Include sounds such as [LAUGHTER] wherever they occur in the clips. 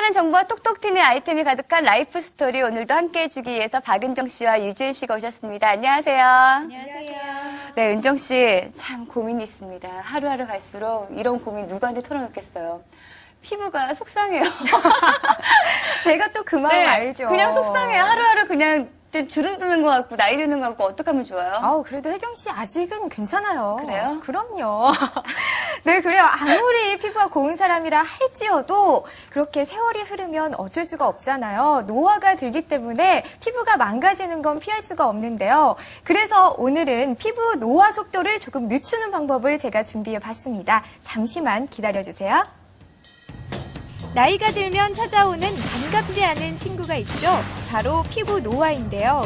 색다른 정보와 톡톡 튀는 아이템이 가득한 라이프 스토리 오늘도 함께 해주기 위해서 박은정 씨와 유지은 씨가 오셨습니다. 안녕하세요. 안녕하세요. 네, 은정 씨 참 고민이 있습니다. 하루하루 갈수록 이런 고민 누구한테 털어놓겠어요. 피부가 속상해요. [LAUGHS] 제가 또 그 마음 네, 알죠. 그냥 속상해요. 하루하루 그냥 주름 드는 것 같고 나이 드는 것 같고 어떻게 하면 좋아요? 아우, 그래도 혜경 씨 아직은 괜찮아요. 그래요? 그럼요. [LAUGHS] 네, 그래요. 아무리 피부가 고운 사람이라 할지어도 그렇게 세월이 흐르면 어쩔 수가 없잖아요. 노화가 들기 때문에 피부가 망가지는 건 피할 수가 없는데요. 그래서 오늘은 피부 노화 속도를 조금 늦추는 방법을 제가 준비해 봤습니다. 잠시만 기다려 주세요. 나이가 들면 찾아오는 반갑지 않은 친구가 있죠. 바로 피부 노화인데요.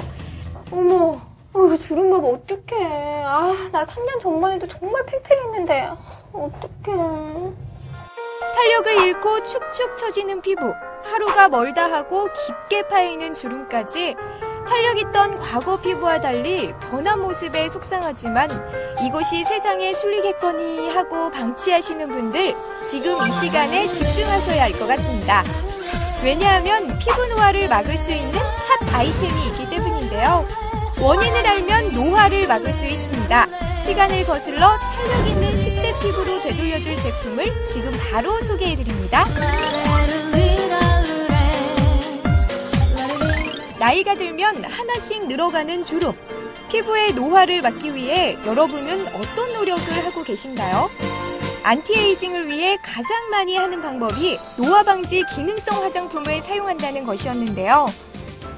어머, 어, 이거 주름 봐봐, 어떡해. 아, 나 3년 전만 해도 정말 팽팽했는데. 어떡해. 탄력을 잃고 축축 처지는 피부, 하루가 멀다 하고 깊게 파이는 주름까지 탄력 있던 과거 피부와 달리 변한 모습에 속상하지만 이것이 세상에 순리겠거니 하고 방치하시는 분들 지금 이 시간에 집중하셔야 할 것 같습니다. 왜냐하면 피부 노화를 막을 수 있는 핫 아이템이 있기 때문인데요. 원인을 알면 노화를 막을 수 있습니다. 시간을 거슬러 탄력 있는 10대 피부로 되돌려줄 제품을 지금 바로 소개해드립니다. 나이가 들면 하나씩 늘어가는 주름. 피부의 노화를 막기 위해 여러분은 어떤 노력을 하고 계신가요? 안티에이징을 위해 가장 많이 하는 방법이 노화 방지 기능성 화장품을 사용한다는 것이었는데요.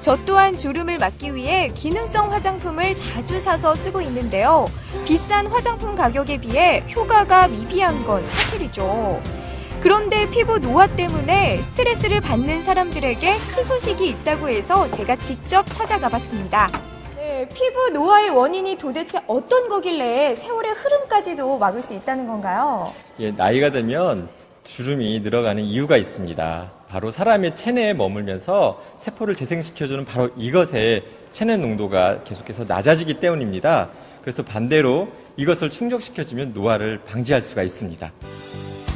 저 또한 주름을 막기 위해 기능성 화장품을 자주 사서 쓰고 있는데요. 비싼 화장품 가격에 비해 효과가 미비한 건 사실이죠. 그런데 피부 노화 때문에 스트레스를 받는 사람들에게 희소식이 있다고 해서 제가 직접 찾아가 봤습니다. 네, 피부 노화의 원인이 도대체 어떤 거길래 세월의 흐름까지도 막을 수 있다는 건가요? 예, 나이가 들면 주름이 늘어가는 이유가 있습니다. 바로 사람의 체내에 머물면서 세포를 재생시켜주는 바로 이것의 체내 농도가 계속해서 낮아지기 때문입니다. 그래서 반대로 이것을 충족시켜주면 노화를 방지할 수가 있습니다.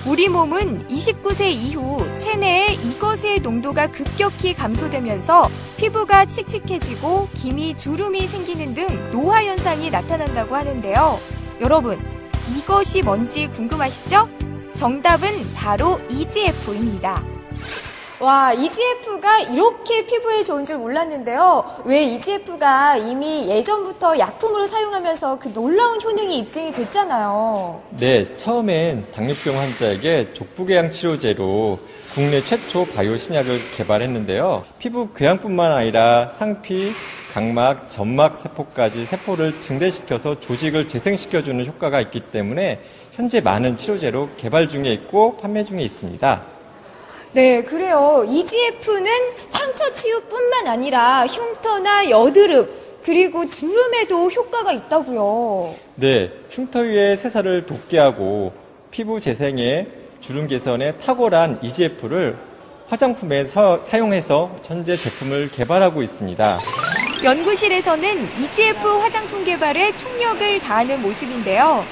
우리 몸은 29세 이후 체내에 이것의 농도가 급격히 감소되면서 피부가 칙칙해지고 기미 주름이 생기는 등 노화 현상이 나타난다고 하는데요. 여러분, 이것이 뭔지 궁금하시죠? 정답은 바로 EGF입니다. 와, EGF가 이렇게 피부에 좋은 줄 몰랐는데요. 왜 EGF가 이미 예전부터 약품으로 사용하면서 그 놀라운 효능이 입증이 됐잖아요. 네, 처음엔 당뇨병 환자에게 족부궤양 치료제로 국내 최초 바이오 신약을 개발했는데요. 피부 궤양뿐만 아니라 상피, 각막, 점막 세포까지 세포를 증대시켜서 조직을 재생시켜주는 효과가 있기 때문에 현재 많은 치료제로 개발 중에 있고 판매 중에 있습니다. 네, 그래요. EGF는 상처 치유뿐만 아니라 흉터나 여드름, 그리고 주름에도 효과가 있다고요. 네, 흉터 위에 새살을 돋게 하고 피부 재생에 주름 개선에 탁월한 EGF를 화장품에 서- 사용해서 현재 제품을 개발하고 있습니다. 연구실에서는 EGF 화장품 개발에 총력을 다하는 모습인데요.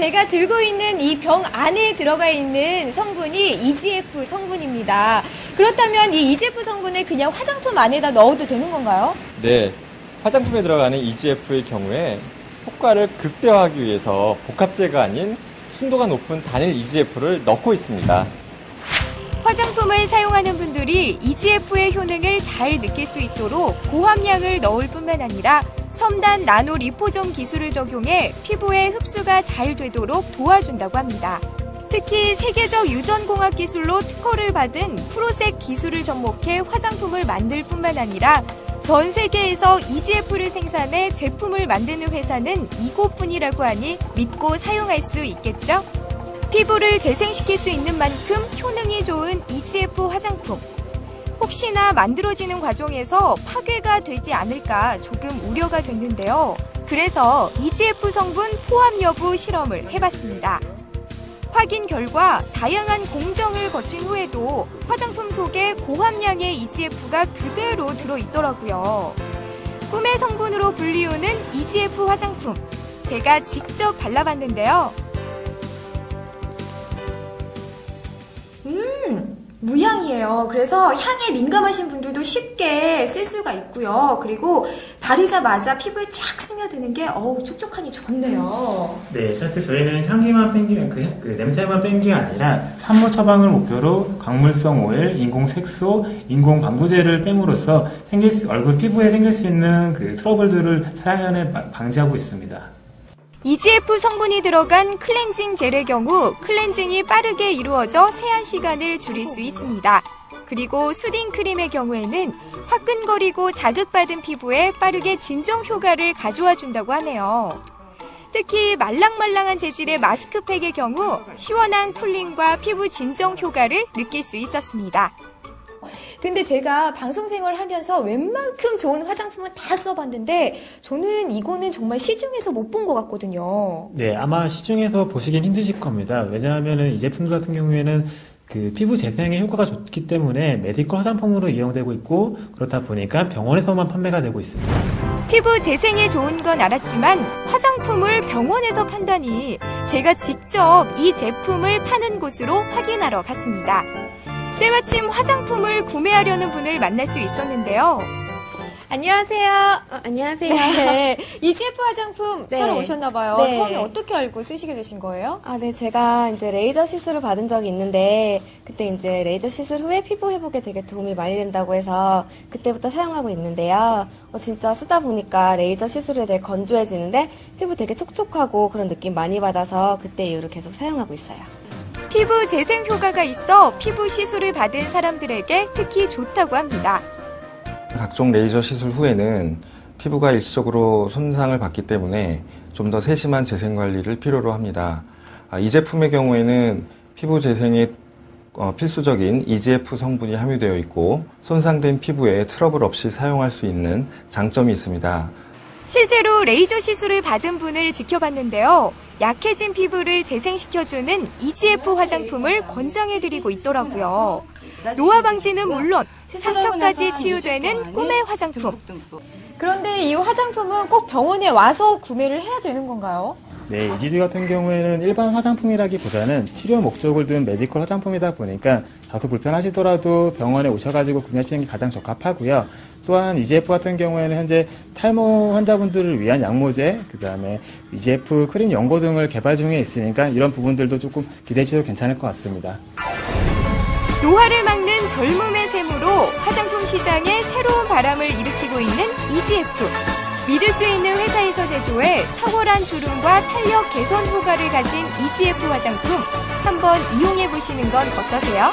제가 들고 있는 이 병 안에 들어가 있는 성분이 EGF 성분입니다. 그렇다면 이 EGF 성분을 그냥 화장품 안에다 넣어도 되는 건가요? 네, 화장품에 들어가는 EGF의 경우에 효과를 극대화하기 위해서 복합제가 아닌 순도가 높은 단일 EGF를 넣고 있습니다. 화장품을 사용하는 분들이 EGF의 효능을 잘 느낄 수 있도록 고함량을 넣을 뿐만 아니라 첨단 나노 리포점 기술을 적용해 피부에 흡수가 잘 되도록 도와준다고 합니다. 특히 세계적 유전공학 기술로 특허를 받은 프로색 기술을 접목해 화장품을 만들 뿐만 아니라 전 세계에서 EGF를 생산해 제품을 만드는 회사는 이곳뿐이라고 하니 믿고 사용할 수 있겠죠? 피부를 재생시킬 수 있는 만큼 효능이 좋은 EGF 화장품. 혹시나 만들어지는 과정에서 파괴가 되지 않을까 조금 우려가 됐는데요. 그래서 EGF 성분 포함 여부 실험을 해봤습니다. 확인 결과 다양한 공정을 거친 후에도 화장품 속에 고함량의 EGF가 그대로 들어있더라고요. 꿈의 성분으로 불리우는 EGF 화장품. 제가 직접 발라봤는데요. 무향이에요. 그래서 향에 민감하신 분들도 쉽게 쓸 수가 있고요. 그리고 바르자마자 피부에 쫙 스며드는 게 어우 촉촉하니 좋네요. 네, 사실 저희는 향기만 뺀 게, 그, 그 냄새만 뺀 게 아니라 산모 처방을 목표로 광물성 오일, 인공 색소, 인공 방부제를 뺨으로써 생길 수, 얼굴 피부에 생길 수 있는 그 트러블들을 사용해 방지하고 있습니다. EGF 성분이 들어간 클렌징 젤의 경우 클렌징이 빠르게 이루어져 세안 시간을 줄일 수 있습니다. 그리고 수딩 크림의 경우에는 화끈거리고 자극받은 피부에 빠르게 진정 효과를 가져와 준다고 하네요. 특히 말랑말랑한 재질의 마스크팩의 경우 시원한 쿨링과 피부 진정 효과를 느낄 수 있었습니다. 근데 제가 방송 생활 하면서 웬만큼 좋은 화장품을 다 써봤는데 저는 이거는 정말 시중에서 못 본 것 같거든요. 네, 아마 시중에서 보시긴 힘드실 겁니다. 왜냐하면은 이 제품들 같은 경우에는 그 피부 재생에 효과가 좋기 때문에 메디컬 화장품으로 이용되고 있고 그렇다 보니까 병원에서만 판매가 되고 있습니다. 피부 재생에 좋은 건 알았지만 화장품을 병원에서 판다니 제가 직접 이 제품을 파는 곳으로 확인하러 갔습니다. 때마침 화장품을 구매하려는 분을 만날 수 있었는데요. 안녕하세요. 어, 안녕하세요. 네, [LAUGHS] EGF 화장품 네. 사러 오셨나봐요. 네. 처음에 어떻게 알고 쓰시게 되신 거예요? 아, 네, 제가 이제 레이저 시술을 받은 적이 있는데, 그때 이제 레이저 시술 후에 피부 회복에 되게 도움이 많이 된다고 해서, 그때부터 사용하고 있는데요. 어, 진짜 쓰다 보니까 레이저 시술에 대해 건조해지는데, 피부 되게 촉촉하고 그런 느낌 많이 받아서, 그때 이후로 계속 사용하고 있어요. 피부 재생 효과가 있어 피부 시술을 받은 사람들에게 특히 좋다고 합니다. 각종 레이저 시술 후에는 피부가 일시적으로 손상을 받기 때문에 좀 더 세심한 재생 관리를 필요로 합니다. 아, 이 제품의 경우에는 피부 재생에 어, 필수적인 EGF 성분이 함유되어 있고 손상된 피부에 트러블 없이 사용할 수 있는 장점이 있습니다. 실제로 레이저 시술을 받은 분을 지켜봤는데요. 약해진 피부를 재생시켜주는 EGF 화장품을 권장해드리고 있더라고요. 노화 방지는 물론 상처까지 치유되는 꿈의 화장품. 그런데 이 화장품은 꼭 병원에 와서 구매를 해야 되는 건가요? 네, 이지드 같은 경우에는 일반 화장품이라기보다는 치료 목적을 둔 메디컬 화장품이다 보니까 다소 불편하시더라도 병원에 오셔가지고 구매하시는 게 가장 적합하고요. 또한 EGF 같은 경우에는 현재 탈모 환자분들을 위한 양모제, 그 다음에 EGF 크림 연고 등을 개발 중에 있으니까 이런 부분들도 조금 기대해 주셔도 괜찮을 것 같습니다. 노화를 막는 젊음의 샘으로 화장품 시장에 새로운 바람을 일으키고 있는 EGF. 믿을 수 있는 회사에서 제조해 탁월한 주름과 탄력 개선 효과를 가진 EGF 화장품 한번 이용해 보시는 건 어떠세요?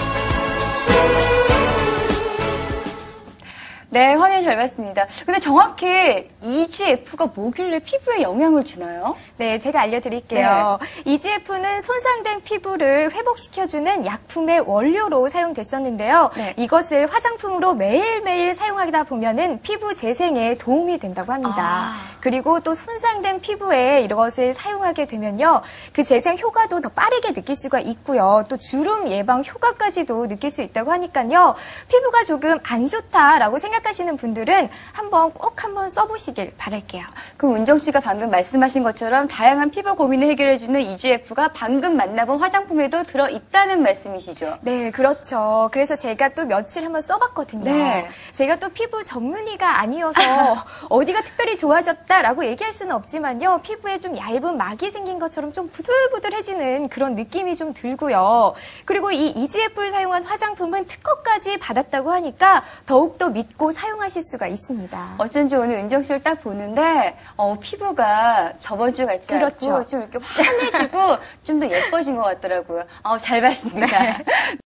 네, 화면 잘 봤습니다. 근데 정확히 EGF가 뭐길래 피부에 영향을 주나요? 네, 제가 알려드릴게요. EGF는 손상된 피부를 회복시켜주는 약품의 원료로 사용됐었는데요. 네. 이것을 화장품으로 매일매일 사용하다 보면은 피부 재생에 도움이 된다고 합니다. 아. 그리고 또 손상된 피부에 이것을 사용하게 되면요. 그 재생 효과도 더 빠르게 느낄 수가 있고요. 또 주름 예방 효과까지도 느낄 수 있다고 하니까요. 피부가 조금 안 좋다라고 생각하시는 분들은 한번 꼭 한번 써보시길 바랄게요. 그럼 은정 씨가 방금 말씀하신 것처럼 다양한 피부 고민을 해결해주는 EGF가 방금 만나본 화장품에도 들어있다는 말씀이시죠? 네, 그렇죠. 그래서 제가 또 며칠 한번 써봤거든요. 네. 제가 또 피부 전문의가 아니어서 [LAUGHS] 어디가 특별히 좋아졌다 라고 얘기할 수는 없지만요. 피부에 좀 얇은 막이 생긴 것처럼 좀 부들부들해지는 그런 느낌이 좀 들고요. 그리고 이 EGF를 사용한 화장품은 특허까지 받았다고 하니까 더욱더 믿고 사용하실 수가 있습니다. 어쩐지 오늘 은정 씨를 딱 보는데 어, 피부가 저번 주 같지 그렇죠. 않고 좀 이렇게 환해지고 좀 더 예뻐진 것 같더라고요. 어, 잘 봤습니다. [LAUGHS]